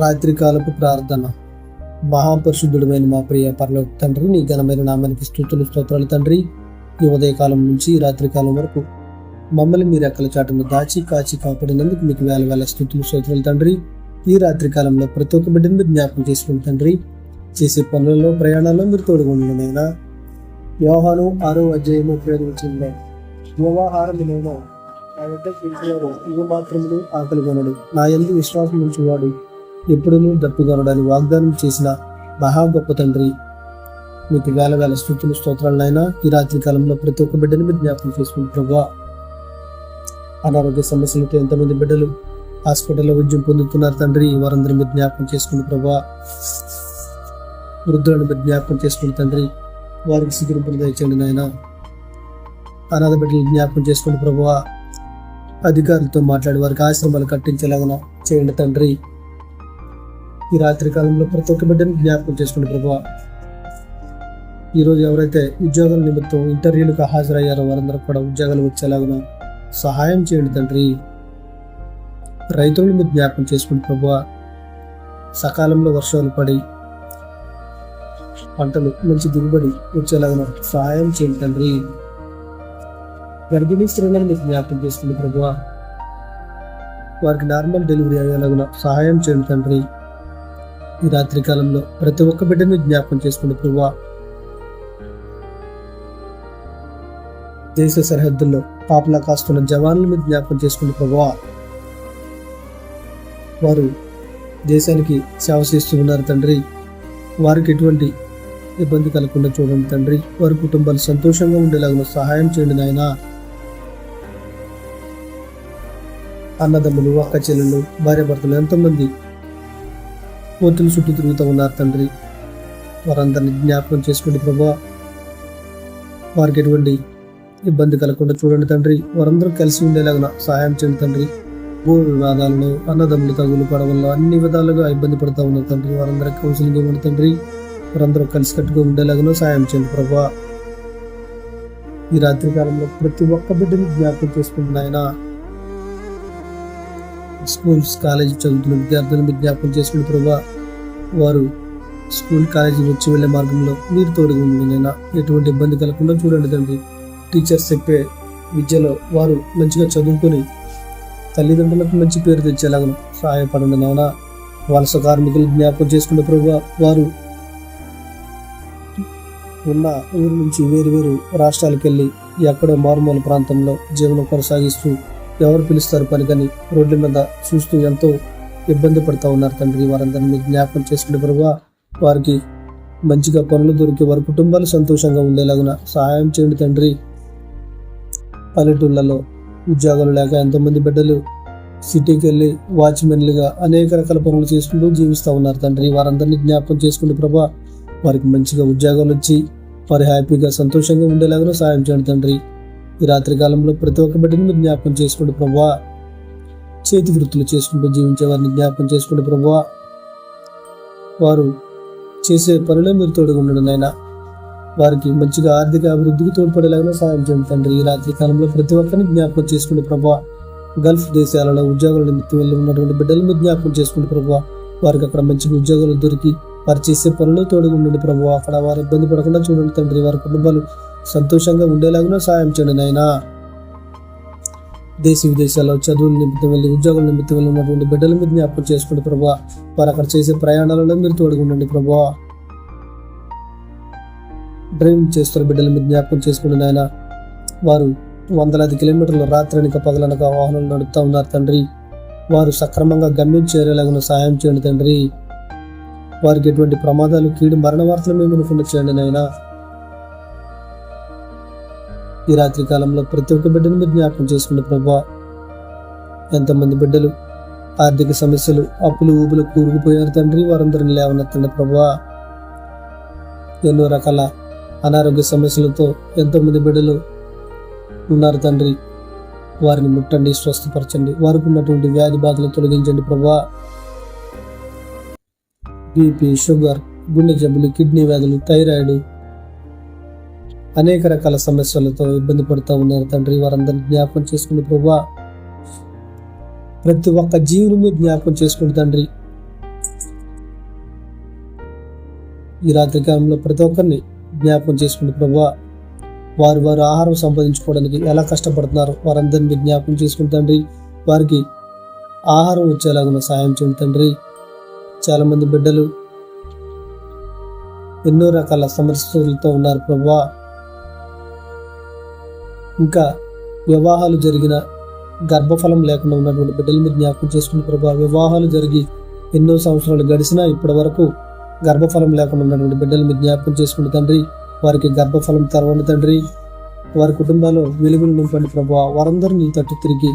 రాత్రికాలపు ప్రార్థన. మహాపరిశుద్ధుడమైన మా ప్రియ పరలోక తండ్రి నీ ఘనమైన నామానికి స్థుతులు స్తోత్రాలు తండ్రి. ఈ ఉదయకాలం నుంచి ఈ రాత్రికాలం వరకు మమ్మల్ని మీరు ఎక్కల చాటును దాచి కాచి కాపాడినందుకు మీకు వేల వేల స్థుతులు స్తోత్రాలు తండ్రి. ఈ రాత్రి కాలంలో ప్రతి ఒక్క బిడ్డను మీరు జ్ఞాపకం చేసుకుని తండ్రి చేసే పనులలో ప్రయాణాల్లో మీరు తోడుకుంటున్నాయినా వ్యవహారం ఆరో అధ్యాయము ఉపయోగించింది వ్యవహారం నా వద్ద ఇవి మాత్రములు ఆకలి కొనడు నా ఎందు విశ్వాసం ఉంచువాడు ఎప్పుడునూ దప్పుకొనడని వాగ్దానం చేసిన మహా గొప్ప తండ్రి. మీకు వేల వేల స్థుతులు స్తోత్రాలైనా ఈ రాత్రి కాలంలో ప్రతి ఒక్క బిడ్డని మీరు జ్ఞాపకం చేసుకుని ప్రభా అనారోగ్య సమస్యలతో ఎంతమంది బిడ్డలు హాస్పిటల్లో వైద్యం పొందుతున్నారు తండ్రి వారందరూ మీరు జ్ఞాపకం చేసుకుని ప్రభా వృద్ధులను మీరు జ్ఞాపకం చేసుకుని తండ్రి వారికి సిగ్గురింపులు దయచేయండి నాయన. అనాథ బిడ్డలు జ్ఞాపకం చేసుకుని ప్రభా అధికారులతో మాట్లాడి వారికి ఆశ్రమాలు కట్టించేలాగా చేయండి తండ్రి. ఈ రాత్రి కాలంలో ప్రతి ఒక్క బిడ్డని జ్ఞాపకం చేసుకోండి ప్రభువా ఈరోజు ఎవరైతే ఉద్యోగాల నిమిత్తం ఇంటర్వ్యూలకు హాజరయ్యారో వారందరూ కూడా ఉద్యోగాలు వచ్చేలాగున సహాయం చేయండి తండ్రి. రైతులను మీరు జ్ఞాపకం చేసుకోండి ప్రభువా సకాలంలో వర్షాలు పడి పంటలు మంచి దిగుబడి వచ్చేలాగా సహాయం చేయండి తండ్రి. గర్భిణీ స్త్రీలను మీకు జ్ఞాపకం చేస్తుంది ప్రభువా వారికి నార్మల్ డెలివరీ అయ్యేలాగిన సహాయం చేయండి తండ్రి. ఈ రాత్రి కాలంలో ప్రతి ఒక్క బిడ్డను జ్ఞాపకం చేసుకుని ప్రభా దేశ సరిహద్దుల్లో పాపలా కాస్తున్న జవాన్ల మీద జ్ఞాపకం చేసుకుని ప్రభా వారు దేశానికి సేవ చేస్తూ ఉన్నారు తండ్రి. వారికి ఎటువంటి ఇబ్బంది కలగకుండా చూడండి తండ్రి. వారి కుటుంబాలు సంతోషంగా ఉండేలాగా సహాయం చేయండి నాయన. అన్నదమ్ములు అక్క చెల్లెళ్ళు భార్య భర్తలు ఎంతోమంది పోతులు చుట్టూ తిరుగుతూ ఉన్నారు తండ్రి. వారందరిని జ్ఞాపకం చేసుకోండి ప్రభా. వారికి ఎటువంటి ఇబ్బంది కలగకుండా చూడండి తండ్రి. వారందరూ కలిసి ఉండేలాగా సహాయం చేయండి తండ్రి. భూ వివాదాలను అన్నదమ్ములు తగులు పడవల్లో అన్ని విధాలుగా ఇబ్బంది పడుతూ ఉన్నారు తండ్రి. వారందరికీ కౌన్సిలింగ్ ఇవ్వండి తండ్రి. వారందరూ కలిసి కట్టుగా ఉండేలాగా సహాయం చేయండి ప్రభా. ఈ రాత్రి కాలంలో ప్రతి ఒక్క బిడ్డని జ్ఞాపకం చేసుకుంటున్నాయన స్కూల్స్ కాలేజీ చదువుతున్న విద్యార్థులను విజ్ఞాపనం జ్ఞాపకం ప్రభా వారు స్కూల్ కాలేజీ వచ్చి వెళ్ళే మార్గంలో మీరు తోడుగా ఉండనైనా ఎటువంటి ఇబ్బంది కలగకుండా చూడండి తండ్రి. టీచర్స్ చెప్పే విద్యలో వారు మంచిగా చదువుకొని తల్లిదండ్రులకు మంచి పేరు తెచ్చేలాగా సహాయపడండి నాన్న వలస కార్మికులు జ్ఞాపకం చేసుకున్న ప్రభు వారు ఉన్న ఊరు నుంచి వేరు వేరు రాష్ట్రాలకు వెళ్ళి ఎక్కడో మారుమూల ప్రాంతంలో జీవనం కొనసాగిస్తూ ఎవరు పిలుస్తారు పనికని? రోడ్ల మీద చూస్తూ ఎంతో ఇబ్బంది పడుతూ ఉన్నారు తండ్రి. వారందరినీ మీరు జ్ఞాపకం చేసుకునే ప్రభావ వారికి మంచిగా పనులు దొరికి వారి కుటుంబాలు సంతోషంగా ఉండేలాగున సహాయం చేయండి తండ్రి. పల్లెటూళ్ళలో ఉద్యోగాలు లేక ఎంతోమంది బిడ్డలు సిటీకి వెళ్ళి వాచ్మెన్లుగా అనేక రకాల పనులు చేసుకుంటూ జీవిస్తూ ఉన్నారు తండ్రి. వారందరినీ జ్ఞాపకం చేసుకునే ప్రభా వారికి మంచిగా ఉద్యోగాలు వచ్చి వారి హ్యాపీగా సంతోషంగా ఉండేలాగా సహాయం చేయండి తండ్రి. ఈ రాత్రి కాలంలో ప్రతి ఒక్క బిడ్డని మీరు జ్ఞాపకం చేసుకోండి ప్రభా చేతి వృత్తులు చేసుకుంటూ జీవించే వారిని జ్ఞాపకం చేసుకోండి ప్రభా వారు చేసే పనులే మీరు తోడుగా ఉండడం నాయన. వారికి మంచిగా ఆర్థిక అభివృద్ధికి తోడ్పడేలాగా సహాయం చేయండి తండ్రి. ఈ రాత్రి కాలంలో ప్రతి ఒక్కరిని జ్ఞాపకం చేసుకోండి ప్రభా గల్ఫ్ దేశాలలో ఉద్యోగాల నిమిత్తం వెళ్ళి ఉన్నటువంటి బిడ్డలు మీరు జ్ఞాపకం చేసుకుని ప్రభా వారికి అక్కడ మంచిగా ఉద్యోగాలు దొరికి వారు చేసే పనులు తోడుగా ఉండండి ప్రభు అక్కడ వారు ఇబ్బంది పడకుండా చూడండి తండ్రి. వారి కుటుంబాలు సంతోషంగా ఉండేలాగా సహాయం చేయండి నాయన. దేశ విదేశాల్లో చదువుల నిమిత్తం వెళ్ళి ఉద్యోగుల నిమిత్తం వెళ్ళి ఉన్నటువంటి బిడ్డల మీద జ్ఞాపకం చేసుకోండి ప్రభా వారు అక్కడ చేసే ప్రయాణాలలో మీరు తోడుగా ప్రభా డ్రైవింగ్ చేస్తున్న బిడ్డల మీద జ్ఞాపకం చేసుకోండి నాయన వారు వందలాది కిలోమీటర్ల రాత్రనక పగలనక వాహనాలు నడుపుతూ ఉన్నారు తండ్రి. వారు సక్రమంగా గమ్యం చేరేలాగా సహాయం చేయండి తండ్రి. వారికి ఎటువంటి ప్రమాదాలు కీడు మరణ వార్తలు మేము అనుకున్న చేయండి నాయన. ఈ రాత్రి కాలంలో ప్రతి ఒక్క బిడ్డను మీరు జ్ఞాపకం చేసుకున్న ప్రభా. ఎంతమంది బిడ్డలు ఆర్థిక సమస్యలు అప్పులు ఊపులు కూరుకుపోయారు తండ్రి వారందరిని లేవనెత్తండి ప్రభా. ఎన్నో రకాల అనారోగ్య సమస్యలతో ఎంతోమంది బిడ్డలు ఉన్నారు తండ్రి. వారిని ముట్టండి స్వస్థపరచండి వారికి ఉన్నటువంటి వ్యాధి బాధలు తొలగించండి ప్రభా. బీపీ షుగర్ గుండె జబ్బులు కిడ్నీ వ్యాధులు థైరాయిడ్ అనేక రకాల సమస్యలతో ఇబ్బంది పడుతూ ఉన్నారు తండ్రి. వారందరిని జ్ఞాపకం చేసుకుని ప్రభా ప్రతి ఒక్క జీవుని మీరు జ్ఞాపకం చేసుకుని తండ్రి. ఈ రాత్రి కాలంలో ప్రతి ఒక్కరిని జ్ఞాపకం చేసుకుని ప్రభా వారు వారు ఆహారం సంపాదించుకోవడానికి ఎలా కష్టపడుతున్నారు వారందరినీ జ్ఞాపకం చేసుకుని తండ్రి. వారికి ఆహారం వచ్చేలాగా సహాయం చేయండి తండ్రి. చాలా మంది బిడ్డలు ఎన్నో రకాల సమస్యలతో ఉన్నారు ప్రభా. ఇంకా వివాహాలు జరిగిన గర్భఫలం లేకుండా ఉన్నటువంటి బిడ్డల మీద జ్ఞాపకం చేసుకుని ప్రభా వివాహాలు జరిగి ఎన్నో సంవత్సరాలు గడిచినా ఇప్పటి వరకు గర్భఫలం లేకుండా ఉన్నటువంటి బిడ్డల మీద జ్ఞాపకం చేసుకుని తండ్రి వారికి గర్భఫలం తెరవండి తండ్రి. వారి కుటుంబాల్లో వెలుగులు నింపండి ప్రభా. వారందరూ నీ తట్టు తిరిగి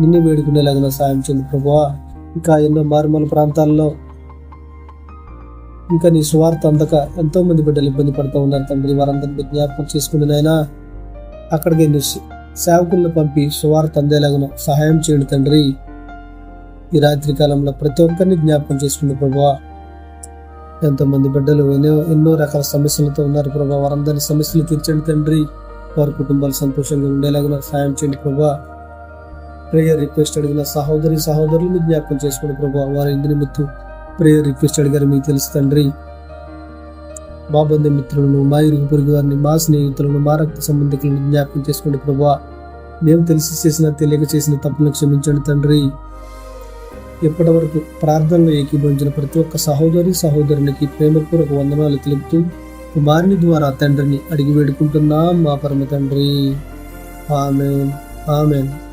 నిన్ను వేడుకునేలాగా సాయం చేయండి ప్రభా. ఇంకా ఎన్నో మారుమూల ప్రాంతాల్లో ఇంకా నీ స్వార్థ అందక ఎంతోమంది బిడ్డలు ఇబ్బంది పడుతూ ఉన్నారు తండ్రి. వారందరినీ జ్ఞాపకం చేసుకుని నాయనా అక్కడికి సేవకులను పంపి సువార్త అందేలాగను సహాయం చేయండి తండ్రి. ఈ రాత్రి కాలంలో ప్రతి ఒక్కరిని జ్ఞాపకం చేసుకుంది ప్రభా ఎంతోమంది బిడ్డలు ఎన్నో ఎన్నో రకాల సమస్యలతో ఉన్నారు ప్రభా వారందరి సమస్యలు తీర్చండి తండ్రి. వారి కుటుంబాలు సంతోషంగా ఉండేలాగా సహాయం చేయండి ప్రభా ప్రేయర్ రిక్వెస్ట్ అడిగిన సహోదరి సహోదరులను జ్ఞాపకం చేసుకోండి ప్రభా వారి ఇంటి నిమిత్తం ప్రేయర్ రిక్వెస్ట్ అడిగారు మీకు తెలుసు తండ్రి. మా బంధు మిత్రులను మా ఇరుగు పొరుగు వారిని మా స్నేహితులను మా రక్త సంబంధికులను జ్ఞాపకం చేసుకోండి ప్రభా మేము తెలిసి చేసిన తెలియక చేసిన తప్పులను క్షమించండి తండ్రి. ఇప్పటి వరకు ప్రార్థనలో ఏకీభవించిన ప్రతి ఒక్క సహోదరి సహోదరునికి ప్రేమపూర్వక వందనాలు తెలుపుతూ కుమారుని ద్వారా తండ్రిని అడిగి వేడుకుంటున్నాం మా పరమ తండ్రి. ఆమెన్. ఆమెన్.